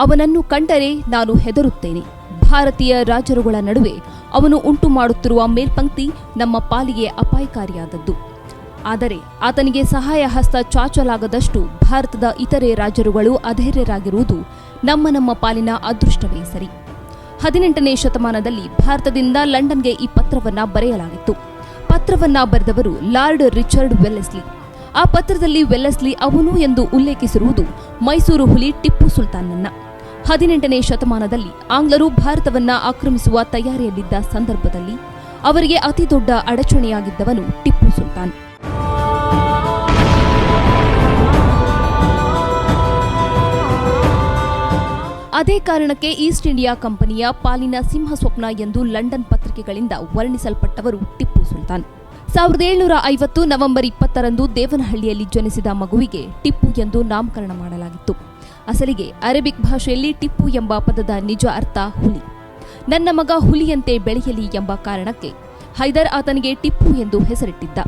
ಅವನನ್ನು ಕಂಡರೆ ನಾನು ಹೆದರುತ್ತೇನೆ. ಭಾರತೀಯ ರಾಜರುಗಳ ನಡುವೆ ಅವನು ಉಂಟು ಮಾಡುತ್ತಿರುವ ಮೇಲ್ಪಂಕ್ತಿ ನಮ್ಮ ಪಾಲಿಗೆ ಅಪಾಯಕಾರಿಯಾದದ್ದು. ಆದರೆ ಆತನಿಗೆ ಸಹಾಯ ಹಸ್ತ ಚಾಚಲಾಗದಷ್ಟು ಭಾರತದ ಇತರೆ ರಾಜರುಗಳು ಅಧೈರ್ಯರಾಗಿರುವುದು ನಮ್ಮ ನಮ್ಮ ಪಾಲಿನ ಅದೃಷ್ಟವೇ ಸರಿ. ಹದಿನೆಂಟನೇ ಶತಮಾನದಲ್ಲಿ ಭಾರತದಿಂದ ಲಂಡನ್ಗೆ ಈ ಪತ್ರವನ್ನ ಬರೆಯಲಾಗಿತ್ತು. ಪತ್ರವನ್ನ ಬರೆದವರು ಲಾರ್ಡ್ ರಿಚರ್ಡ್ ವೆಲ್ಲೆಸ್ಲಿ. ಆ ಪತ್ರದಲ್ಲಿ ವೆಲ್ಲೆಸ್ಲಿ ಅವನು ಎಂದು ಉಲ್ಲೇಖಿಸಿರುವುದು ಮೈಸೂರು ಹುಲಿ ಟಿಪ್ಪು ಸುಲ್ತಾನ್ನನ್ನ ಹದಿನೆಂಟನೇ ಶತಮಾನದಲ್ಲಿ ಆಂಗ್ಲರು ಭಾರತವನ್ನ ಆಕ್ರಮಿಸುವ ತಯಾರಿಯಲ್ಲಿದ್ದ ಸಂದರ್ಭದಲ್ಲಿ ಅವರಿಗೆ ಅತಿದೊಡ್ಡ ಅಡಚಣೆಯಾಗಿದ್ದವನು ಟಿಪ್ಪು ಸುಲ್ತಾನ್. ಅದೇ ಕಾರಣಕ್ಕೆ ಈಸ್ಟ್ ಇಂಡಿಯಾ ಕಂಪನಿಯ ಪಾಲಿನ ಸಿಂಹ ಸ್ವಪ್ನ ಎಂದು ಲಂಡನ್ ಪತ್ರಿಕೆಗಳಿಂದ ವರ್ಣಿಸಲ್ಪಟ್ಟವರು ಟಿಪ್ಪು ಸುಲ್ತಾನ್. ಸಾವಿರದ ಏಳುನೂರ ಐವತ್ತು ನವೆಂಬರ್ ಇಪ್ಪತ್ತರಂದು ದೇವನಹಳ್ಳಿಯಲ್ಲಿ ಜನಿಸಿದ ಮಗುವಿಗೆ ಟಿಪ್ಪು ಎಂದು ನಾಮಕರಣ ಮಾಡಲಾಗಿತ್ತು. ಅಸಲಿಗೆ ಅರೇಬಿಕ್ ಭಾಷೆಯಲ್ಲಿ ಟಿಪ್ಪು ಎಂಬ ಪದದ ನಿಜ ಅರ್ಥ ಹುಲಿ. ನನ್ನ ಮಗ ಹುಲಿಯಂತೆ ಬೆಳೆಯಲಿ ಎಂಬ ಕಾರಣಕ್ಕೆ ಹೈದರ್ ಆತನಿಗೆ ಟಿಪ್ಪು ಎಂದು ಹೆಸರಿಟ್ಟಿದ್ದ.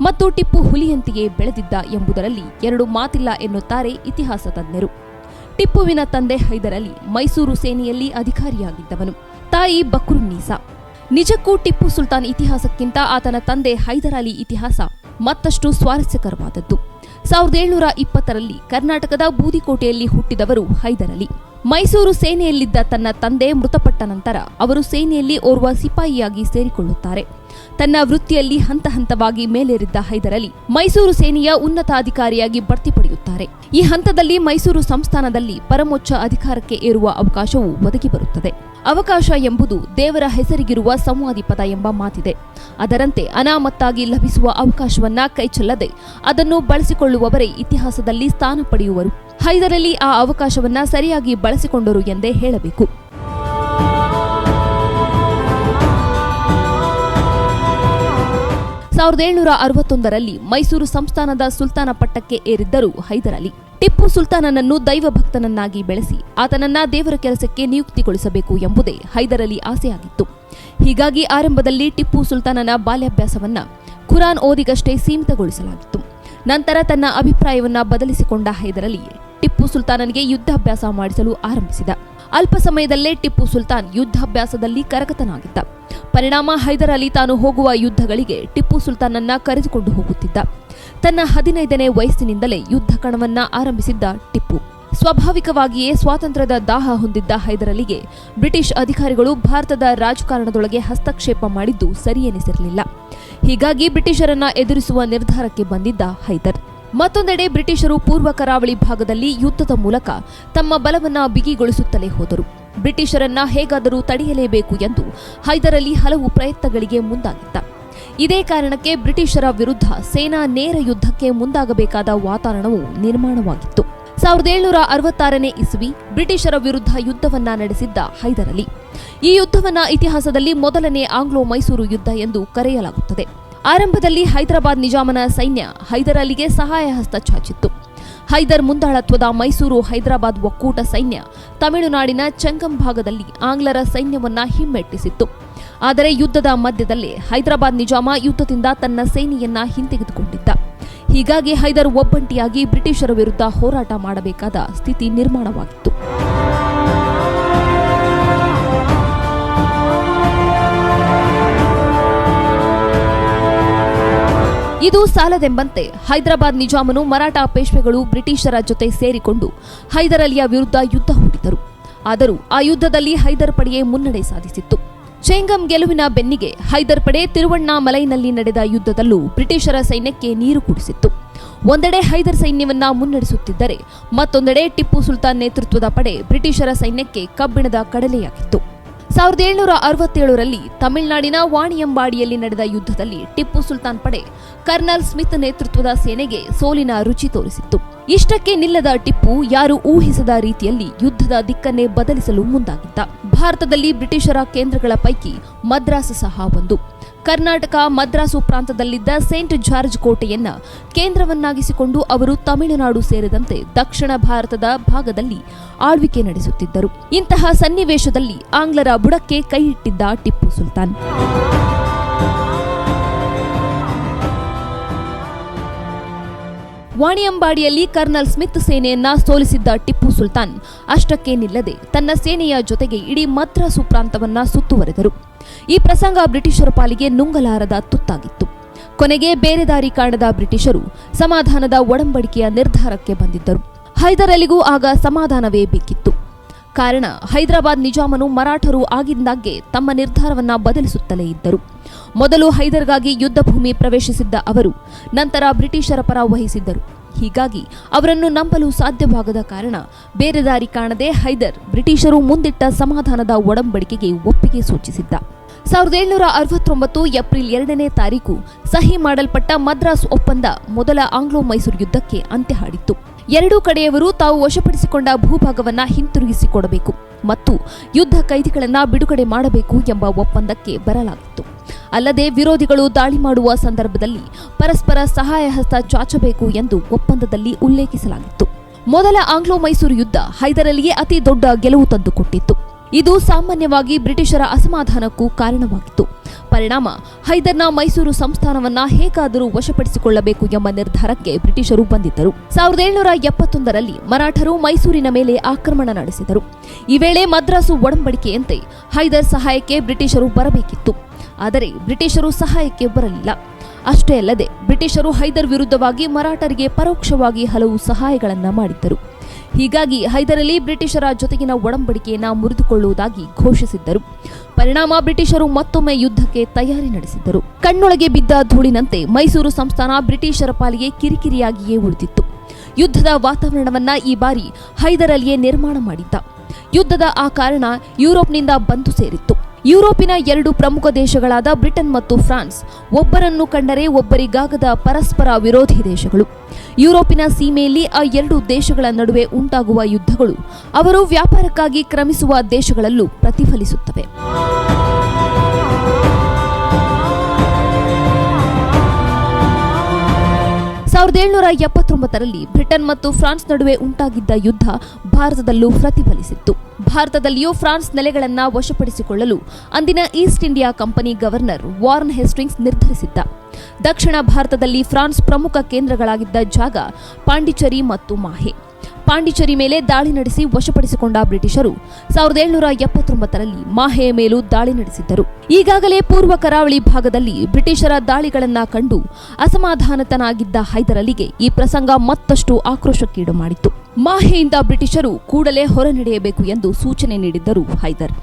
ಮತ್ತು ಟಿಪ್ಪು ಹುಲಿಯಂತೆಯೇ ಬೆಳೆದಿದ್ದ ಎಂಬುದರಲ್ಲಿ ಎರಡು ಮಾತಿಲ್ಲ ಎನ್ನುತ್ತಾರೆ ಇತಿಹಾಸ ತಜ್ಞರು. ಟಿಪ್ಪುವಿನ ತಂದೆ ಹೈದರ್ ಅಲಿ ಮೈಸೂರು ಸೇನೆಯಲ್ಲಿ ಅಧಿಕಾರಿಯಾಗಿದ್ದವನು. ತಾಯಿ ಬಕ್ರುನ್ನೀಸಾ ನಿಜಕ್ಕೂ ಟಿಪ್ಪು ಸುಲ್ತಾನ್ ಇತಿಹಾಸಕ್ಕಿಂತ ಆತನ ತಂದೆ ಹೈದರ್ ಅಲಿ ಇತಿಹಾಸ ಮತ್ತಷ್ಟು ಸ್ವಾರಸ್ಯಕರವಾದದ್ದು. ಸಾವಿರದ ಏಳುನೂರ ಇಪ್ಪತ್ತರಲ್ಲಿ ಕರ್ನಾಟಕದ ಬೂದಿಕೋಟೆಯಲ್ಲಿ ಹುಟ್ಟಿದವರು ಹೈದರಲಿ. ಮೈಸೂರು ಸೇನೆಯಲ್ಲಿದ್ದ ತನ್ನ ತಂದೆ ಮೃತಪಟ್ಟ ನಂತರ ಅವರು ಸೇನೆಯಲ್ಲಿ ಓರ್ವ ಸಿಪಾಯಿಯಾಗಿ ಸೇರಿಕೊಳ್ಳುತ್ತಾರೆ. ತನ್ನ ವೃತ್ತಿಯಲ್ಲಿ ಹಂತ ಹಂತವಾಗಿ ಮೇಲೇರಿದ್ದ ಹೈದರಲಿ ಮೈಸೂರು ಸೇನೆಯ ಉನ್ನತಾಧಿಕಾರಿಯಾಗಿ ಬಡ್ತಿ ಪಡೆಯುತ್ತಾರೆ. ಈ ಹಂತದಲ್ಲಿ ಮೈಸೂರು ಸಂಸ್ಥಾನದಲ್ಲಿ ಪರಮೋಚ್ಚ ಅಧಿಕಾರಕ್ಕೆ ಏರುವ ಅವಕಾಶವು ಒದಗಿ ಬರುತ್ತದೆ. ಅವಕಾಶ ಎಂಬುದು ದೇವರ ಹೆಸರಿಗಿರುವ ಸಂವಾದಿ ಪದ ಎಂಬ ಮಾತಿದೆ. ಅದರಂತೆ ಅನಾಮತ್ತಾಗಿ ಲಭಿಸುವ ಅವಕಾಶವನ್ನ ಕೈಚೆಲ್ಲದೆ ಅದನ್ನು ಬಳಸಿಕೊಳ್ಳುವವರೇ ಇತಿಹಾಸದಲ್ಲಿ ಸ್ಥಾನ ಪಡೆಯುವರು. ಹೈದರಲಿ ಆ ಅವಕಾಶವನ್ನ ಸರಿಯಾಗಿ ಬಳಸಿಕೊಂಡರು ಎಂದೇ ಹೇಳಬೇಕು. ಸಾವಿರದ ಏಳುನೂರ ಅರವತ್ತೊಂದರಲ್ಲಿ ಮೈಸೂರು ಸಂಸ್ಥಾನದ ಸುಲ್ತಾನ ಪಟ್ಟಕ್ಕೆ ಏರಿದ್ದರು ಹೈದರಲಿ ಟಿಪ್ಪು ಸುಲ್ತಾನನನ್ನು ದೈವ ಭಕ್ತನನ್ನಾಗಿ ಬೆಳೆಸಿ ಆತನನ್ನ ದೇವರ ಕೆಲಸಕ್ಕೆ ನಿಯುಕ್ತಿಗೊಳಿಸಬೇಕು ಎಂಬುದೇ ಹೈದರ್ ಆಸೆಯಾಗಿತ್ತು. ಹೀಗಾಗಿ ಆರಂಭದಲ್ಲಿ ಟಿಪ್ಪು ಸುಲ್ತಾನನ ಬಾಲ್ಯಾಭ್ಯಾಸವನ್ನ ಖುರಾನ್ ಓದಿಗಷ್ಟೇ ಸೀಮಿತಗೊಳಿಸಲಾಗಿತ್ತು. ನಂತರ ತನ್ನ ಅಭಿಪ್ರಾಯವನ್ನ ಬದಲಿಸಿಕೊಂಡ ಹೈದರ್ ಅಲಿ ಟಿಪ್ಪು ಸುಲ್ತಾನನಿಗೆ ಯುದ್ಧಾಭ್ಯಾಸ ಮಾಡಿಸಲು ಆರಂಭಿಸಿದ. ಅಲ್ಪ ಸಮಯದಲ್ಲೇ ಟಿಪ್ಪು ಸುಲ್ತಾನ್ ಯುದ್ಧಾಭ್ಯಾಸದಲ್ಲಿ ಕರಗತನಾಗಿದ್ದ. ಪರಿಣಾಮ ಹೈದರ್ ಅಲಿ ತಾನು ಹೋಗುವ ಯುದ್ಧಗಳಿಗೆ ಟಿಪ್ಪು ಸುಲ್ತಾನನ್ನ ಕರೆದುಕೊಂಡು ಹೋಗುತ್ತಿದ್ದ. ತನ್ನ ಹದಿನೈದನೇ ವಯಸ್ಸಿನಿಂದಲೇ ಯುದ್ಧ ಕಣವನ್ನ ಆರಂಭಿಸಿದ್ದ ಟಿಪ್ಪು. ಸ್ವಾಭಾವಿಕವಾಗಿಯೇ ಸ್ವಾತಂತ್ರ್ಯದ ದಾಹ ಹೊಂದಿದ್ದ ಹೈದರಲಿಗೆ ಬ್ರಿಟಿಷ್ ಅಧಿಕಾರಿಗಳು ಭಾರತದ ರಾಜಕಾರಣದೊಳಗೆ ಹಸ್ತಕ್ಷೇಪ ಮಾಡಿದ್ದು ಸರಿಯೆನಿಸಿರಲಿಲ್ಲ. ಹೀಗಾಗಿ ಬ್ರಿಟಿಷರನ್ನ ಎದುರಿಸುವ ನಿರ್ಧಾರಕ್ಕೆ ಬಂದಿದ್ದ ಹೈದರ್. ಮತ್ತೊಂದೆಡೆ ಬ್ರಿಟಿಷರು ಪೂರ್ವ ಕರಾವಳಿ ಭಾಗದಲ್ಲಿ ಯುದ್ಧದ ಮೂಲಕ ತಮ್ಮ ಬಲವನ್ನ ಬಿಗಿಗೊಳಿಸುತ್ತಲೇ ಹೋದರು. ಬ್ರಿಟಿಷರನ್ನ ಹೇಗಾದರೂ ತಡೆಯಲೇಬೇಕು ಎಂದು ಹೈದರಲ್ಲಿ ಹಲವು ಪ್ರಯತ್ನಗಳಿಗೆ ಮುಂದಾಗಿದ್ದ. ಇದೇ ಕಾರಣಕ್ಕೆ ಬ್ರಿಟಿಷರ ವಿರುದ್ಧ ಸೇನಾ ನೇರ ಯುದ್ಧಕ್ಕೆ ಮುಂದಾಗಬೇಕಾದ ವಾತಾವರಣವು ನಿರ್ಮಾಣವಾಗಿತ್ತು. ಸಾವಿರದ ಏಳುನೂರ ಅರವತ್ತಾರನೇ ಇಸ್ವಿ ಬ್ರಿಟಿಷರ ವಿರುದ್ಧ ಯುದ್ಧವನ್ನ ನಡೆಸಿದ್ದ ಹೈದರ್ ಅಲಿ ಈ ಯುದ್ಧವನ್ನ ಇತಿಹಾಸದಲ್ಲಿ ಮೊದಲನೇ ಆಂಗ್ಲೋ ಮೈಸೂರು ಯುದ್ಧ ಎಂದು ಕರೆಯಲಾಗುತ್ತದೆ. ಆರಂಭದಲ್ಲಿ ಹೈದರಾಬಾದ್ ನಿಜಾಮನ ಸೈನ್ಯ ಹೈದರ್ ಅಲಿಗೆ ಸಹಾಯ ಹಸ್ತ ಚಾಚಿತ್ತು. ಹೈದರ್ ಮುಂದಾಳತ್ವದ ಮೈಸೂರು ಹೈದರಾಬಾದ್ ಒಕ್ಕೂಟ ಸೈನ್ಯ ತಮಿಳುನಾಡಿನ ಚಂಗಂ ಭಾಗದಲ್ಲಿ ಆಂಗ್ಲರ ಸೈನ್ಯವನ್ನ ಹಿಮ್ಮೆಟ್ಟಿಸಿತ್ತು. ಆದರೆ ಯುದ್ಧದ ಮಧ್ಯದಲ್ಲಿ ಹೈದರಾಬಾದ್ ನಿಜಾಮ ಯುದ್ಧದಿಂದ ತನ್ನ ಸೇನೆಯನ್ನ ಹಿಂತೆಗೆದುಕೊಂಡಿದ್ದ. ಹೀಗಾಗಿ ಹೈದರ್ ಒಬ್ಬಂಟಿಯಾಗಿ ಬ್ರಿಟಿಷರ ವಿರುದ್ಧ ಹೋರಾಟ ಮಾಡಬೇಕಾದ ಸ್ಥಿತಿ ನಿರ್ಮಾಣವಾಗಿತ್ತು. ಇದು ಸಾಲದೆಂಬಂತೆ ಹೈದರಾಬಾದ್ ನಿಜಾಮನು ಮರಾಠ ಪೇಶ್ವೆಗಳು ಬ್ರಿಟಿಷರ ಜೊತೆ ಸೇರಿಕೊಂಡು ಹೈದರ್ ಅಲಿಯ ವಿರುದ್ಧ ಯುದ್ಧ ಹೂಡಿದರು. ಆದರೂ ಆ ಯುದ್ಧದಲ್ಲಿ ಹೈದರ್ ಪಡೆಯೇ ಮುನ್ನಡೆ ಸಾಧಿಸಿತ್ತು. ಚೆಂಗಂ ಗೆಲುವಿನ ಬೆನ್ನಿಗೆ ಹೈದರ್ ಪಡೆ ತಿರುವಣ್ಣಾಮಲೈನಲ್ಲಿ ನಡೆದ ಯುದ್ಧದಲ್ಲೂ ಬ್ರಿಟಿಷರ ಸೈನ್ಯಕ್ಕೆ ನೀರು ಕುಡಿಸಿತ್ತು. ಒಂದೆಡೆ ಹೈದರ್ ಸೈನ್ಯವನ್ನ ಮುನ್ನಡೆಸುತ್ತಿದ್ದರೆ ಮತ್ತೊಂದೆಡೆ ಟಿಪ್ಪು ಸುಲ್ತಾನ್ ನೇತೃತ್ವದ ಪಡೆ ಬ್ರಿಟಿಷರ ಸೈನ್ಯಕ್ಕೆ ಕಬ್ಬಿಣದ ಕಡಲೆಯಾಗಿತ್ತು. ಸಾವಿರದ ಏಳುನೂರ ಅರವತ್ತೇಳರಲ್ಲಿ ತಮಿಳುನಾಡಿನ ವಾಣಿಯಂಬಾಡಿಯಲ್ಲಿ ನಡೆದ ಯುದ್ಧದಲ್ಲಿ ಟಿಪ್ಪು ಸುಲ್ತಾನ್ ಪಡೆ ಕರ್ನಲ್ ಸ್ಮಿತ್ ನೇತೃತ್ವದ ಸೇನೆಗೆ ಸೋಲಿನ ರುಚಿ ತೋರಿಸಿತ್ತು. ಇಷ್ಟಕ್ಕೆ ನಿಲ್ಲದ ಟಿಪ್ಪು ಯಾರು ಊಹಿಸದ ರೀತಿಯಲ್ಲಿ ಯುದ್ಧದ ದಿಕ್ಕನ್ನೇ ಬದಲಿಸಲು ಮುಂದಾಗಿದ್ದ. ಭಾರತದಲ್ಲಿ ಬ್ರಿಟಿಷರ ಕೇಂದ್ರಗಳ ಪೈಕಿ ಮದ್ರಾಸ್ ಸಹ ಒಂದು. ಕರ್ನಾಟಕ ಮದ್ರಾಸು ಪ್ರಾಂತದಲ್ಲಿದ್ದ ಸೇಂಟ್ ಜಾರ್ಜ್ ಕೋಟೆಯನ್ನ ಕೇಂದ್ರವನ್ನಾಗಿಸಿಕೊಂಡು ಅವರು ತಮಿಳುನಾಡು ಸೇರಿದಂತೆ ದಕ್ಷಿಣ ಭಾರತದ ಭಾಗದಲ್ಲಿ ಆಳ್ವಿಕೆ ನಡೆಸುತ್ತಿದ್ದರು. ಇಂತಹ ಸನ್ನಿವೇಶದಲ್ಲಿ ಆಂಗ್ಲರ ಬುಡಕ್ಕೆ ಕೈ ಇಟ್ಟಿದ್ದ ಟಿಪ್ಪು ಸುಲ್ತಾನ್. ವಾಣಿಯಂಬಾಡಿಯಲ್ಲಿ ಕರ್ನಲ್ ಸ್ಮಿತ್ ಸೇನೆಯನ್ನ ಸೋಲಿಸಿದ್ದ ಟಿಪ್ಪು ಸುಲ್ತಾನ್. ಅಷ್ಟಕ್ಕೆ ನಿಲ್ಲದೆ ತನ್ನ ಸೇನೆಯ ಜೊತೆಗೆ ಇಡೀ ಮದ್ರಾಸು ಪ್ರಾಂತವನ್ನ ಸುತ್ತುವರೆದರು. ಈ ಪ್ರಸಂಗ ಬ್ರಿಟಿಷರ ಪಾಲಿಗೆ ನುಂಗಲಾರದ ತುತ್ತಾಗಿತ್ತು. ಕೊನೆಗೆ ಬೇರೆ ದಾರಿ ಕಾಣದ ಬ್ರಿಟಿಷರು ಸಮಾಧಾನದ ಒಡಂಬಡಿಕೆಯ ನಿರ್ಧಾರಕ್ಕೆ ಬಂದಿದ್ದರು. ಹೈದರ್ ಅಲಿಗೂ ಆಗ ಸಮಾಧಾನವೇ ಬೇಕಿತ್ತು. ಕಾರಣ ಹೈದರಾಬಾದ್ ನಿಜಾಮನು ಮರಾಠರು ಆಗಿಂದಾಗ್ಗೆ ತಮ್ಮ ನಿರ್ಧಾರವನ್ನ ಬದಲಿಸುತ್ತಲೇ ಇದ್ದರು. ಮೊದಲು ಹೈದರ್ಗಾಗಿ ಯುದ್ಧ ಭೂಮಿ ಪ್ರವೇಶಿಸಿದ್ದ ಅವರು, ನಂತರ ಬ್ರಿಟಿಷರ ಪರ ವಹಿಸಿದ್ದರು. ಹೀಗಾಗಿ ಅವರನ್ನು ನಂಬಲು ಸಾಧ್ಯವಾಗದ ಕಾರಣ ಬೇರೆ ದಾರಿ ಕಾಣದೆ ಹೈದರ್ ಬ್ರಿಟಿಷರು ಮುಂದಿಟ್ಟ ಸಮಾಧಾನದ ಒಡಂಬಡಿಕೆಗೆ ಒಪ್ಪಿಗೆ ಸೂಚಿಸಿದ್ದ. ಸಾವಿರದ ಏಳುನೂರ ಅರವತ್ತೊಂಬತ್ತು ಏಪ್ರಿಲ್ ಎರಡನೇ ತಾರೀಕು ಸಹಿ ಮಾಡಲ್ಪಟ್ಟ ಮದ್ರಾಸ್ ಒಪ್ಪಂದ ಮೊದಲ ಆಂಗ್ಲೋ ಮೈಸೂರು ಯುದ್ಧಕ್ಕೆ ಅಂತ್ಯ ಹಾಡಿತ್ತು. ಎರಡೂ ಕಡೆಯವರು ತಾವು ವಶಪಡಿಸಿಕೊಂಡ ಭೂಭಾಗವನ್ನ ಹಿಂತಿರುಗಿಸಿಕೊಡಬೇಕು ಮತ್ತು ಯುದ್ಧ ಕೈದಿಗಳನ್ನು ಬಿಡುಗಡೆ ಮಾಡಬೇಕು ಎಂಬ ಒಪ್ಪಂದಕ್ಕೆ ಬರಲಾಗಿತ್ತು. ಅಲ್ಲದೆ ವಿರೋಧಿಗಳು ದಾಳಿ ಮಾಡುವ ಸಂದರ್ಭದಲ್ಲಿ ಪರಸ್ಪರ ಸಹಾಯ ಹಸ್ತ ಚಾಚಬೇಕು ಎಂದು ಒಪ್ಪಂದದಲ್ಲಿ ಉಲ್ಲೇಖಿಸಲಾಗಿತ್ತು. ಮೊದಲ ಆಂಗ್ಲೋ ಮೈಸೂರು ಯುದ್ಧ ಹೈದರಲ್ಲಿಯೇ ಅತಿ ದೊಡ್ಡ ಗೆಲುವು ತಂದುಕೊಟ್ಟಿತ್ತು. ಇದು ಸಾಮಾನ್ಯವಾಗಿ ಬ್ರಿಟಿಷರ ಅಸಮಾಧಾನಕ್ಕೂ ಕಾರಣವಾಗಿತ್ತು. ಪರಿಣಾಮ. ಹೈದರ್ನ ಮೈಸೂರು ಸಂಸ್ಥಾನವನ್ನ ಹೇಗಾದರೂ ವಶಪಡಿಸಿಕೊಳ್ಳಬೇಕು ಎಂಬ ನಿರ್ಧಾರಕ್ಕೆ ಬ್ರಿಟಿಷರು ಬಂದಿದ್ದರು. ಸಾವಿರದ ಏಳುನೂರ ಎಪ್ಪತ್ತೊಂದರಲ್ಲಿ ಮರಾಠರು ಮೈಸೂರಿನ ಮೇಲೆ ಆಕ್ರಮಣ ನಡೆಸಿದರು. ಈ ವೇಳೆ ಮದ್ರಾಸು ಒಡಂಬಡಿಕೆಯಂತೆ ಹೈದರ್ ಸಹಾಯಕ್ಕೆ ಬ್ರಿಟಿಷರು ಬರಬೇಕಿತ್ತು. ಆದರೆ ಬ್ರಿಟಿಷರು ಸಹಾಯಕ್ಕೆ ಬರಲಿಲ್ಲ. ಅಷ್ಟೇ ಅಲ್ಲದೆ ಬ್ರಿಟಿಷರು ಹೈದರ್ ವಿರುದ್ಧವಾಗಿ ಮರಾಠರಿಗೆ ಪರೋಕ್ಷವಾಗಿ ಹಲವು ಸಹಾಯಗಳನ್ನು ಮಾಡಿದ್ದರು. ಹೀಗಾಗಿ ಹೈದರಲಿ ಬ್ರಿಟಿಷರ ಜೊತೆಗಿನ ಒಡಂಬಡಿಕೆಯನ್ನು ಮುರಿದುಕೊಳ್ಳುವುದಾಗಿ ಘೋಷಿಸಿದ್ದರು. ಪರಿಣಾಮ ಬ್ರಿಟಿಷರು ಮತ್ತೊಮ್ಮೆ ಯುದ್ಧಕ್ಕೆ ತಯಾರಿ ನಡೆಸಿದ್ದರು. ಕಣ್ಣೊಳಗೆ ಬಿದ್ದ ಧೂಳಿನಂತೆ ಮೈಸೂರು ಸಂಸ್ಥಾನ ಬ್ರಿಟಿಷರ ಪಾಲಿಗೆ ಕಿರಿಕಿರಿಯಾಗಿಯೇ ಉಳಿದಿತ್ತು. ಯುದ್ಧದ ವಾತಾವರಣವನ್ನ ಈ ಬಾರಿ ಹೈದರಲಿಯೇ ನಿರ್ಮಾಣ ಮಾಡಿದ್ದ. ಯುದ್ಧದ ಆ ಕಾರಣ ಯುರೋಪ್ನಿಂದ ಬಂದು ಸೇರಿತ್ತು. ಯುರೋಪಿನ ಎರಡು ಪ್ರಮುಖ ದೇಶಗಳಾದ ಬ್ರಿಟನ್ ಮತ್ತು ಫ್ರಾನ್ಸ್ ಒಬ್ಬರನ್ನು ಕಂಡರೆ ಒಬ್ಬರಿಗಾಗದ ಪರಸ್ಪರ ವಿರೋಧಿ ದೇಶಗಳು. ಯುರೋಪಿನ ಸೀಮೆಯಲ್ಲಿ ಆ ಎರಡು ದೇಶಗಳ ನಡುವೆ ಉಂಟಾಗುವ ಯುದ್ಧಗಳು ಅವರು ವ್ಯಾಪಾರಕ್ಕಾಗಿ ಕ್ರಮಿಸುವ ದೇಶಗಳಲ್ಲೂ ಪ್ರತಿಫಲಿಸುತ್ತವೆ. ಸಾವಿರದ ಏಳ್ನೂರ ಎಪ್ಪತ್ತೊಂಬತ್ತರಲ್ಲಿ ಬ್ರಿಟನ್ ಮತ್ತು ಫ್ರಾನ್ಸ್ ನಡುವೆ ಉಂಟಾಗಿದ್ದ ಯುದ್ಧ ಭಾರತದಲ್ಲೂ ಪ್ರತಿಫಲಿಸಿತ್ತು. ಭಾರತದಲ್ಲಿಯೂ ಫ್ರಾನ್ಸ್ ನೆಲೆಗಳನ್ನು ವಶಪಡಿಸಿಕೊಳ್ಳಲು ಅಂದಿನ East India Company governor Warren Hastings ನಿರ್ಧರಿಸಿದ್ದ. ದಕ್ಷಿಣ ಭಾರತದಲ್ಲಿ ಫ್ರಾನ್ಸ್ ಪ್ರಮುಖ ಕೇಂದ್ರಗಳಾಗಿದ್ದ ಜಾಗ ಪಾಂಡಿಚೇರಿ ಮತ್ತು ಮಾಹೆ. ಪಾಂಡಿಚೇರಿ ಮೇಲೆ ದಾಳಿ ನಡೆಸಿ ವಶಪಡಿಸಿಕೊಂಡ ಬ್ರಿಟಿಷರು. ಸಾವಿರದ ಏಳುನೂರ ಎಪ್ಪತ್ತೊಂಬತ್ತರಲ್ಲಿ ಮಾಹೆಯ ಮೇಲೂ ದಾಳಿ ನಡೆಸಿದ್ದರು. ಈಗಾಗಲೇ ಪೂರ್ವ ಕರಾವಳಿ ಭಾಗದಲ್ಲಿ ಬ್ರಿಟಿಷರ ದಾಳಿಗಳನ್ನ ಕಂಡು ಅಸಮಾಧಾನತನಾಗಿದ್ದ ಹೈದರಲಿಗೆ ಈ ಪ್ರಸಂಗ ಮತ್ತಷ್ಟು ಆಕ್ರೋಶಕ್ಕೀಡು ಮಾಡಿತ್ತು. ಮಾಹೆಯಿಂದ ಬ್ರಿಟಿಷರು ಕೂಡಲೇ ಹೊರ ನಡೆಯಬೇಕು ಎಂದು ಸೂಚನೆ ನೀಡಿದ್ದರು ಹೈದರ್.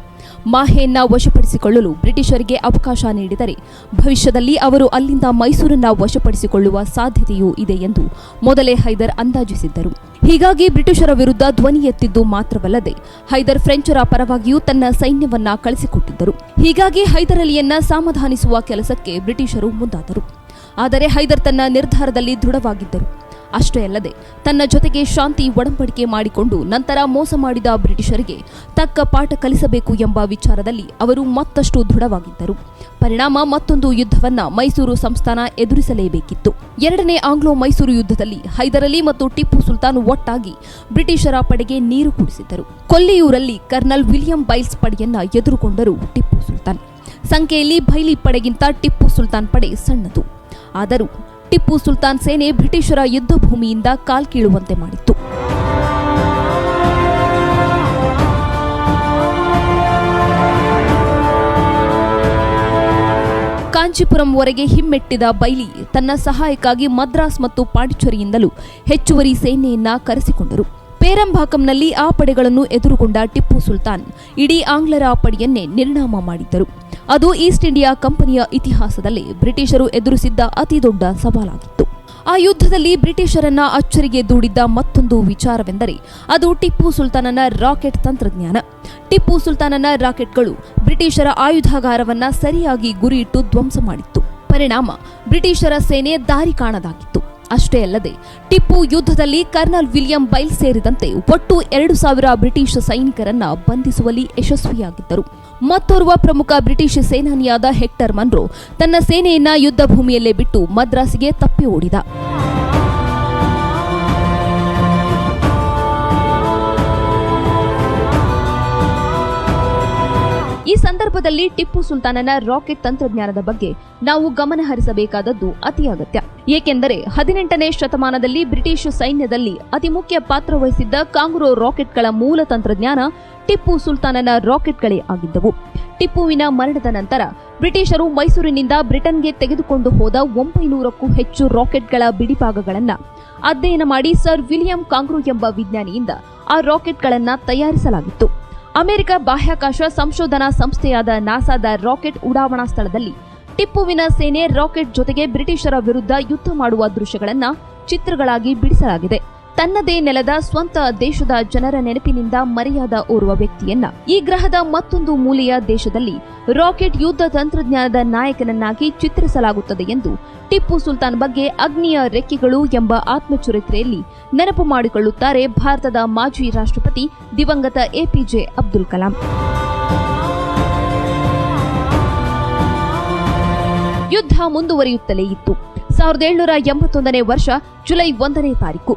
ಮಾಹೆಯನ್ನ ವಶಪಡಿಸಿಕೊಳ್ಳಲು ಬ್ರಿಟಿಷರಿಗೆ ಅವಕಾಶ ನೀಡಿದರೆ ಭವಿಷ್ಯದಲ್ಲಿ ಅವರು ಅಲ್ಲಿಂದ ಮೈಸೂರನ್ನ ವಶಪಡಿಸಿಕೊಳ್ಳುವ ಸಾಧ್ಯತೆಯೂ ಇದೆ ಎಂದು ಮೊದಲೇ ಹೈದರ್ ಅಂದಾಜಿಸಿದ್ದರು. ಹೀಗಾಗಿ ಬ್ರಿಟಿಷರ ವಿರುದ್ಧ ಧ್ವನಿ ಎತ್ತಿದ್ದು ಮಾತ್ರವಲ್ಲದೆ ಹೈದರ್ ಫ್ರೆಂಚರ ಪರವಾಗಿಯೂ ತನ್ನ ಸೈನ್ಯವನ್ನ ಕಳಿಸಿಕೊಟ್ಟಿದ್ದರು. ಹೀಗಾಗಿ ಹೈದರ್ ಅಲಿಯನ್ನ ಸಮಾಧಾನಿಸುವ ಕೆಲಸಕ್ಕೆ ಬ್ರಿಟಿಷರು ಮುಂದಾದರು. ಆದರೆ ಹೈದರ್ ತನ್ನ ನಿರ್ಧಾರದಲ್ಲಿ ದೃಢವಾಗಿದ್ದರು. ಅಷ್ಟೇ ಅಲ್ಲದೆ ತನ್ನ ಜೊತೆಗೆ ಶಾಂತಿ ಒಡಂಬಡಿಕೆ ಮಾಡಿಕೊಂಡು ನಂತರ ಮೋಸ ಮಾಡಿದ ಬ್ರಿಟಿಷರಿಗೆ ತಕ್ಕ ಪಾಠ ಕಲಿಸಬೇಕು ಎಂಬ ವಿಚಾರದಲ್ಲಿ ಅವರು ಮತ್ತಷ್ಟು ದೃಢವಾಗಿದ್ದರು. ಪರಿಣಾಮ ಮತ್ತೊಂದು ಯುದ್ಧವನ್ನ ಮೈಸೂರು ಸಂಸ್ಥಾನ ಎದುರಿಸಲೇಬೇಕಿತ್ತು. ಎರಡನೇ ಆಂಗ್ಲೋ ಮೈಸೂರು ಯುದ್ಧದಲ್ಲಿ ಹೈದರಲಿ ಮತ್ತು ಟಿಪ್ಪು ಸುಲ್ತಾನ್ ಒಟ್ಟಾಗಿ ಬ್ರಿಟಿಷರ ಪಡೆಗೆ ನೀರು ಕುಡಿಸಿದ್ದರು. ಕೊಲ್ಲಿಯೂರಲ್ಲಿ ಕರ್ನಲ್ ವಿಲಿಯಂ ಬೈಲ್ಸ್ ಪಡೆಯನ್ನ ಎದುರುಗೊಂಡರು ಟಿಪ್ಪು ಸುಲ್ತಾನ್. ಸಂಖ್ಯೆಯಲ್ಲಿ ಬೈಲಿ ಪಡೆಗಿಂತ ಟಿಪ್ಪು ಸುಲ್ತಾನ್ ಪಡೆ ಸಣ್ಣದು. ಆದರೂ ಟಿಪ್ಪು ಸುಲ್ತಾನ್ ಸೇನೆ ಬ್ರಿಟಿಷರ ಯುದ್ಧ ಭೂಮಿಯಿಂದ ಕಾಲ್ಕೀಳುವಂತೆ ಮಾಡಿತ್ತು. ಕಾಂಚೀಪುರಂವರೆಗೆ ಹಿಮ್ಮೆಟ್ಟಿದ ಬೈಲಿ ತನ್ನ ಸಹಾಯಕ್ಕಾಗಿ ಮದ್ರಾಸ್ ಮತ್ತು ಪಾಂಡಿಚೇರಿಯಿಂದಲೂ ಹೆಚ್ಚುವರಿ ಸೇನೆಯನ್ನ ಕರೆಸಿಕೊಂಡರು. ಪೇರಂಬಾಕಂನಲ್ಲಿ ಆ ಪಡೆಗಳನ್ನು ಎದುರುಗೊಂಡ ಟಿಪ್ಪು ಸುಲ್ತಾನ್ ಇಡೀ ಆಂಗ್ಲರ ಪಡೆಯನ್ನೇ ನಿರ್ಣಾಮ ಮಾಡಿದ್ದರು. ಅದು ಈಸ್ಟ್ ಇಂಡಿಯಾ ಕಂಪನಿಯ ಇತಿಹಾಸದಲ್ಲಿ ಬ್ರಿಟಿಷರು ಎದುರಿಸಿದ್ದ ಅತಿದೊಡ್ಡ ಸವಾಲಾಗಿತ್ತು. ಆ ಯುದ್ಧದಲ್ಲಿ ಬ್ರಿಟಿಷರನ್ನ ಅಚ್ಚರಿಗೆ ದೂಡಿದ್ದ ಮತ್ತೊಂದು ವಿಚಾರವೆಂದರೆ, ಅದು ಟಿಪ್ಪು ಸುಲ್ತಾನನ ರಾಕೆಟ್ ತಂತ್ರಜ್ಞಾನ. ಟಿಪ್ಪು ಸುಲ್ತಾನನ ರಾಕೆಟ್ಗಳು ಬ್ರಿಟಿಷರ ಆಯುಧಾಗಾರವನ್ನ ಸರಿಯಾಗಿ ಗುರಿಯಿಟ್ಟು ಧ್ವಂಸ ಮಾಡಿತ್ತು. ಪರಿಣಾಮ, ಬ್ರಿಟಿಷರ ಸೇನೆ ದಾರಿ ಕಾಣದಾಗಿತ್ತು. ಅಷ್ಟೇ ಅಲ್ಲದೆ ಟಿಪ್ಪು ಯುದ್ಧದಲ್ಲಿ ಕರ್ನಲ್ ವಿಲಿಯಂ ಬೈಲ್ ಸೇರಿದಂತೆ ಒಟ್ಟು ಎರಡು ಸಾವಿರ ಬ್ರಿಟಿಷ್ ಸೈನಿಕರನ್ನ ಬಂಧಿಸುವಲ್ಲಿ ಯಶಸ್ವಿಯಾಗಿದ್ದರು. ಮತ್ತೋರ್ವ ಪ್ರಮುಖ ಬ್ರಿಟಿಷ್ ಸೇನಾನಿಯಾದ ಹೆಕ್ಟರ್ ಮನ್ರೋ ತನ್ನ ಸೇನೆಯನ್ನ ಯುದ್ಧ ಭೂಮಿಯಲ್ಲೇ ಬಿಟ್ಟು ಮದ್ರಾಸಿಗೆ ತಪ್ಪಿ ಓಡಿದ. ಈ ಸಂದರ್ಭದಲ್ಲಿ ಟಿಪ್ಪು ಸುಲ್ತಾನನ ರಾಕೆಟ್ ತಂತ್ರಜ್ಞಾನದ ಬಗ್ಗೆ ನಾವು ಗಮನ ಹರಿಸಬೇಕಾದದ್ದು ಅತಿ ಅಗತ್ಯ. ಏಕೆಂದರೆ ಹದಿನೆಂಟನೇ ಶತಮಾನದಲ್ಲಿ ಬ್ರಿಟಿಷ್ ಸೈನ್ಯದಲ್ಲಿ ಅತಿ ಮುಖ್ಯ ಪಾತ್ರ ವಹಿಸಿದ್ದ ಕಾಂಗ್ರೋ ರಾಕೆಟ್ಗಳ ಮೂಲ ತಂತ್ರಜ್ಞಾನ ಟಿಪ್ಪು ಸುಲ್ತಾನನ ರಾಕೆಟ್ಗಳೇ ಆಗಿದ್ದವು. ಟಿಪ್ಪುವಿನ ಮರಣದ ನಂತರ ಬ್ರಿಟಿಷರು ಮೈಸೂರಿನಿಂದ ಬ್ರಿಟನ್ಗೆ ತೆಗೆದುಕೊಂಡು ಹೋದ ಒಂಬೈನೂರಕ್ಕೂ ಹೆಚ್ಚು ರಾಕೆಟ್ಗಳ ಬಿಡಿಭಾಗಗಳನ್ನು ಅಧ್ಯಯನ ಮಾಡಿ ಸರ್ ವಿಲಿಯಂ ಕಾಂಗ್ರೋ ಎಂಬ ವಿಜ್ಞಾನಿಯಿಂದ ಆ ರಾಕೆಟ್ಗಳನ್ನು ತಯಾರಿಸಲಾಗಿತ್ತು. ಅಮೆರಿಕ ಬಾಹ್ಯಾಕಾಶ ಸಂಶೋಧನಾ ಸಂಸ್ಥೆಯಾದ ನಾಸಾದ ರಾಕೆಟ್ ಉಡಾವಣಾ ಸ್ಥಳದಲ್ಲಿ ಟಿಪ್ಪುವಿನ ಸೇನೆ ರಾಕೆಟ್ ಜೊತೆಗೆ ಬ್ರಿಟಿಷರ ವಿರುದ್ಧ ಯುದ್ಧ ಮಾಡುವ ದೃಶ್ಯಗಳನ್ನ ಚಿತ್ರಗಳಾಗಿ ಬಿಡಿಸಲಾಗಿದೆ. ತನ್ನದೇ ನೆಲದ ಸ್ವಂತ ದೇಶದ ಜನರ ನೆನಪಿನಿಂದ ಮರೆಯಾದ ಓರ್ವ ವ್ಯಕ್ತಿಯನ್ನ ಈ ಗ್ರಹದ ಮತ್ತೊಂದು ಮೂಲೆಯ ದೇಶದಲ್ಲಿ ರಾಕೆಟ್ ಯುದ್ಧ ತಂತ್ರಜ್ಞಾನದ ನಾಯಕನನ್ನಾಗಿ ಚಿತ್ರಿಸಲಾಗುತ್ತದೆ ಎಂದು ಟಿಪ್ಪು ಸುಲ್ತಾನ್ ಬಗ್ಗೆ ಅಗ್ನಿಯ ರೆಕ್ಕೆಗಳು ಎಂಬ ಆತ್ಮಚರಿತ್ರೆಯಲ್ಲಿ ನೆನಪು ಮಾಡಿಕೊಳ್ಳುತ್ತಾರೆ ಭಾರತದ ಮಾಜಿ ರಾಷ್ಟ್ರಪತಿ ದಿವಂಗತ ಎಪಿಜೆ ಅಬ್ದುಲ್ ಕಲಾಂ. ಯುದ್ಧ ಮುಂದುವರಿಯುತ್ತಲೇ ಇತ್ತು. ಸಾವಿರದ ಏಳುನೂರ ಎಂಬತ್ತೊಂದನೇ ವರ್ಷ ಜುಲೈ ಒಂದನೇ ತಾರೀಕು.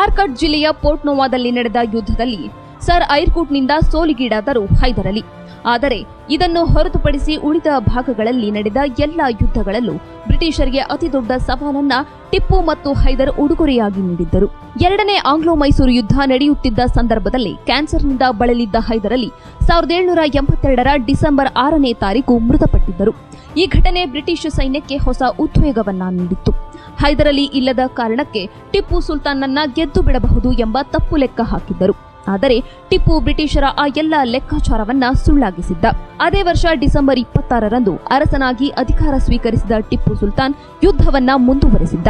ಆರ್ಕಟ್ ಜಿಲ್ಲೆಯ ಪೋರ್ಟ್ನೋವಾದಲ್ಲಿ ನಡೆದ ಯುದ್ಧದಲ್ಲಿ ಸರ್ ಐರ್ಕೂಟ್ನಿಂದ ಸೋಲಿಗೀಡಾದರು ಹೈದರಲಿ. ಆದರೆ ಇದನ್ನು ಹೊರತುಪಡಿಸಿ ಉಳಿದ ಭಾಗಗಳಲ್ಲಿ ನಡೆದ ಎಲ್ಲ ಯುದ್ಧಗಳಲ್ಲೂ ಬ್ರಿಟಿಷರಿಗೆ ಅತಿದೊಡ್ಡ ಸವಾಲನ್ನ ಟಿಪ್ಪು ಮತ್ತು ಹೈದರ್ ಉಡುಗೊರೆಯಾಗಿ ನೀಡಿದ್ದರು. ಎರಡನೇ ಆಂಗ್ಲೋ ಮೈಸೂರು ಯುದ್ಧ ನಡೆಯುತ್ತಿದ್ದ ಸಂದರ್ಭದಲ್ಲಿ ಕ್ಯಾನ್ಸರ್ನಿಂದ ಬಳಲಿದ್ದ ಹೈದರಲಿ ಸಾವಿರದ ಏಳುನೂರ ಎಂಬತ್ತೆರಡರ ಡಿಸೆಂಬರ್ ಆರನೇ ತಾರೀಕು ಮೃತಪಟ್ಟಿದ್ದರು. ಈ ಘಟನೆ ಬ್ರಿಟಿಷ್ ಸೈನ್ಯಕ್ಕೆ ಹೊಸ ಉದ್ವೇಗವನ್ನ ನೀಡಿತ್ತು. ಹೈದರಲಿ ಇಲ್ಲದ ಕಾರಣಕ್ಕೆ ಟಿಪ್ಪು ಸುಲ್ತಾನ್ನನ್ನ ಗೆದ್ದು ಬಿಡಬಹುದು ಎಂಬ ತಪ್ಪು ಲೆಕ್ಕ ಹಾಕಿದ್ದರು. ಆದರೆ ಟಿಪ್ಪು ಬ್ರಿಟಿಷರ ಆ ಎಲ್ಲ ಲೆಕ್ಕಾಚಾರವನ್ನ ಸುಳ್ಳಾಗಿಸಿದ್ದ. ಅದೇ ವರ್ಷ ಡಿಸೆಂಬರ್ ಇಪ್ಪತ್ತಾರರಂದು ಅರಸನಾಗಿ ಅಧಿಕಾರ ಸ್ವೀಕರಿಸಿದ ಟಿಪ್ಪು ಸುಲ್ತಾನ್ ಯುದ್ಧವನ್ನ ಮುಂದುವರೆಸಿದ್ದ.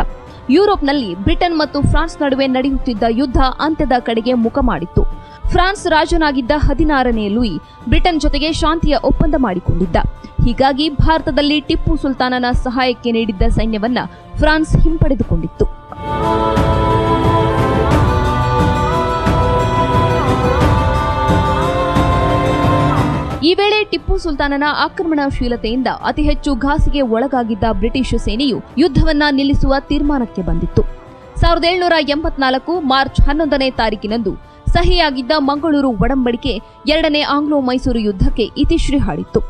ಯುರೋಪ್ನಲ್ಲಿ ಬ್ರಿಟನ್ ಮತ್ತು ಫ್ರಾನ್ಸ್ ನಡುವೆ ನಡೆಯುತ್ತಿದ್ದ ಯುದ್ಧ ಅಂತ್ಯದ ಕಡೆಗೆ ಮುಖ ಮಾಡಿತ್ತು. ಫ್ರಾನ್ಸ್ ರಾಜನಾಗಿದ್ದ ಹದಿನಾರನೇ ಲೂಯಿ ಬ್ರಿಟನ್ ಜೊತೆಗೆ ಶಾಂತಿಯ ಒಪ್ಪಂದ ಮಾಡಿಕೊಂಡಿದ್ದ. ಹೀಗಾಗಿ ಭಾರತದಲ್ಲಿ ಟಿಪ್ಪು ಸುಲ್ತಾನನ ಸಹಾಯಕ್ಕೆ ನೀಡಿದ್ದ ಸೈನ್ಯವನ್ನ ಫ್ರಾನ್ಸ್ ಹಿಂಪಡೆದುಕೊಂಡಿತ್ತು. ಈ ವೇಳೆ ಟಿಪ್ಪು ಸುಲ್ತಾನನ ಆಕ್ರಮಣಶೀಲತೆಯಿಂದ ಅತಿ ಹೆಚ್ಚು ಘಾಸಿಗೆ ಒಳಗಾಗಿದ್ದ ಬ್ರಿಟಿಷ್ ಸೇನೆಯು ಯುದ್ಧವನ್ನ ನಿಲ್ಲಿಸುವ ತೀರ್ಮಾನಕ್ಕೆ ಬಂದಿತ್ತು. ಸಾವಿರದ ಏಳುನೂರ ಎಂಬತ್ನಾಲ್ಕು ಮಾರ್ಚ್ ಹನ್ನೊಂದನೇ ತಾರೀಕಿನಂದು ಸಹಿಯಾಗಿದ್ದ ಮಂಗಳೂರು ಒಡಂಬಡಿಕೆ ಎರಡನೇ ಆಂಗ್ಲೋ ಮೈಸೂರು ಯುದ್ಧಕ್ಕೆ ಇತಿಶ್ರೀ ಹಾಡಿತ್ತು.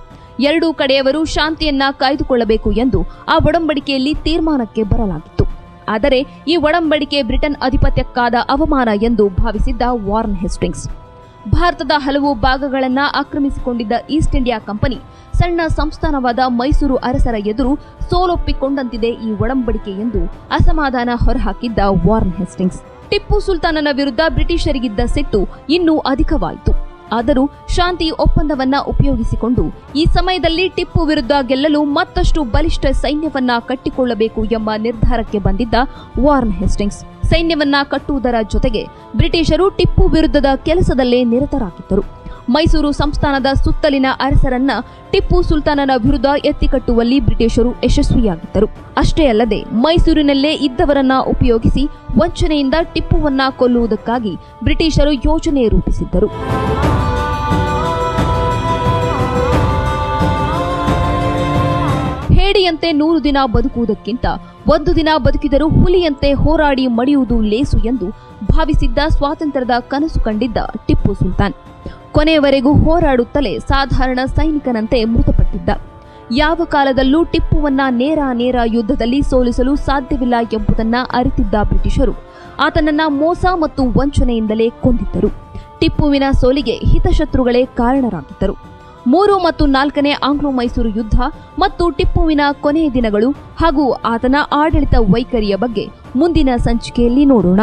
ಎರಡೂ ಕಡೆಯವರು ಶಾಂತಿಯನ್ನ ಕಾಯ್ದುಕೊಳ್ಳಬೇಕು ಎಂದು ಆ ಒಡಂಬಡಿಕೆಯಲ್ಲಿ ತೀರ್ಮಾನಕ್ಕೆ ಬರಲಾಗಿತ್ತು. ಆದರೆ ಈ ಒಡಂಬಡಿಕೆ ಬ್ರಿಟನ್ ಅಧಿಪತ್ಯಕ್ಕಾದ ಅವಮಾನ ಎಂದು ಭಾವಿಸಿದ್ದ ವಾರ್ನ್ ಹೆಸ್ಟಿಂಗ್ಸ್. ಭಾರತದ ಹಲವು ಭಾಗಗಳನ್ನ ಆಕ್ರಮಿಸಿಕೊಂಡಿದ್ದ ಈಸ್ಟ್ ಇಂಡಿಯಾ ಕಂಪನಿ ಸಣ್ಣ ಸಂಸ್ಥಾನವಾದ ಮೈಸೂರು ಅರಸರ ಎದುರು ಸೋಲೊಪ್ಪಿಕೊಂಡಂತಿದೆ ಈ ಒಡಂಬಡಿಕೆ ಎಂದು ಅಸಮಾಧಾನ ಹೊರಹಾಕಿದ್ದ ವಾರ್ನ್ ಹೆಸ್ಟಿಂಗ್ಸ್. ಟಿಪ್ಪು ಸುಲ್ತಾನನ ವಿರುದ್ಧ ಬ್ರಿಟಿಷರಿಗಿದ್ದ ಸಿಟ್ಟು ಇನ್ನೂ ಅಧಿಕವಾಯಿತು. ಆದರೂ ಶಾಂತಿ ಒಪ್ಪಂದವನ್ನ ಉಪಯೋಗಿಸಿಕೊಂಡು ಈ ಸಮಯದಲ್ಲಿ ಟಿಪ್ಪು ವಿರುದ್ಧ ಗೆಲ್ಲಲು ಮತ್ತಷ್ಟು ಬಲಿಷ್ಠ ಸೈನ್ಯವನ್ನ ಕಟ್ಟಿಕೊಳ್ಳಬೇಕು ಎಂಬ ನಿರ್ಧಾರಕ್ಕೆ ಬಂದಿದ್ದ ವಾರ್ನ್ ಹೆಸ್ಟಿಂಗ್ಸ್. ಸೈನ್ಯವನ್ನ ಕಟ್ಟುವುದರ ಜೊತೆಗೆ ಬ್ರಿಟಿಷರು ಟಿಪ್ಪು ವಿರುದ್ಧದ ಕೆಲಸದಲ್ಲೇ ನಿರತರಾಗಿದ್ದರು. ಮೈಸೂರು ಸಂಸ್ಥಾನದ ಸುತ್ತಲಿನ ಅರಸರನ್ನ ಟಿಪ್ಪು ಸುಲ್ತಾನನ ವಿರುದ್ಧ ಎತ್ತಿಕಟ್ಟುವಲ್ಲಿ ಬ್ರಿಟಿಷರು ಯಶಸ್ವಿಯಾಗಿದ್ದರು. ಅಷ್ಟೇ ಅಲ್ಲದೆ ಮೈಸೂರಿನಲ್ಲೇ ಇದ್ದವರನ್ನ ಉಪಯೋಗಿಸಿ ವಂಚನೆಯಿಂದ ಟಿಪ್ಪುವನ್ನ ಕೊಲ್ಲುವುದಕ್ಕಾಗಿ ಬ್ರಿಟಿಷರು ಯೋಜನೆ ರೂಪಿಸಿದ್ದರು. ಹೇಡಿಯಂತೆ ನೂರು ದಿನ ಬದುಕುವುದಕ್ಕಿಂತ ಒಂದು ದಿನ ಬದುಕಿದರೂ ಹುಲಿಯಂತೆ ಹೋರಾಡಿ ಮಡಿಯುವುದು ಲೇಸು ಎಂದು ಭಾವಿಸಿದ್ದ ಸ್ವಾತಂತ್ರ್ಯದ ಕನಸು ಕಂಡಿದ್ದ ಟಿಪ್ಪು ಸುಲ್ತಾನ್. ಕೊನೆಯವರೆಗೂ ಹೋರಾಡುತ್ತಲೇ ಸಾಧಾರಣ ಸೈನಿಕನಂತೆ ಮೃತಪಟ್ಟಿದ್ದ. ಯಾವ ಕಾಲದಲ್ಲೂ ಟಿಪ್ಪುವನ್ನ ನೇರ ನೇರ ಯುದ್ಧದಲ್ಲಿ ಸೋಲಿಸಲು ಸಾಧ್ಯವಿಲ್ಲ ಎಂಬುದನ್ನ ಅರಿತಿದ್ದ ಬ್ರಿಟಿಷರು. ಆತನನ್ನ ಮೋಸ ಮತ್ತು ವಂಚನೆಯಿಂದಲೇ ಕೊಂದಿದ್ದರು. ಟಿಪ್ಪುವಿನ ಸೋಲಿಗೆ ಹಿತಶತ್ರುಗಳೇ ಕಾರಣರಾಗಿದ್ದರು. ಮೂರು ಮತ್ತು ನಾಲ್ಕನೇ ಆಂಗ್ಲೋ ಮೈಸೂರು ಯುದ್ಧ ಮತ್ತು ಟಿಪ್ಪುವಿನ ಕೊನೆಯ ದಿನಗಳು ಹಾಗೂ ಆತನ ಆಡಳಿತ ವೈಖರಿಯ ಬಗ್ಗೆ ಮುಂದಿನ ಸಂಚಿಕೆಯಲ್ಲಿ ನೋಡೋಣ.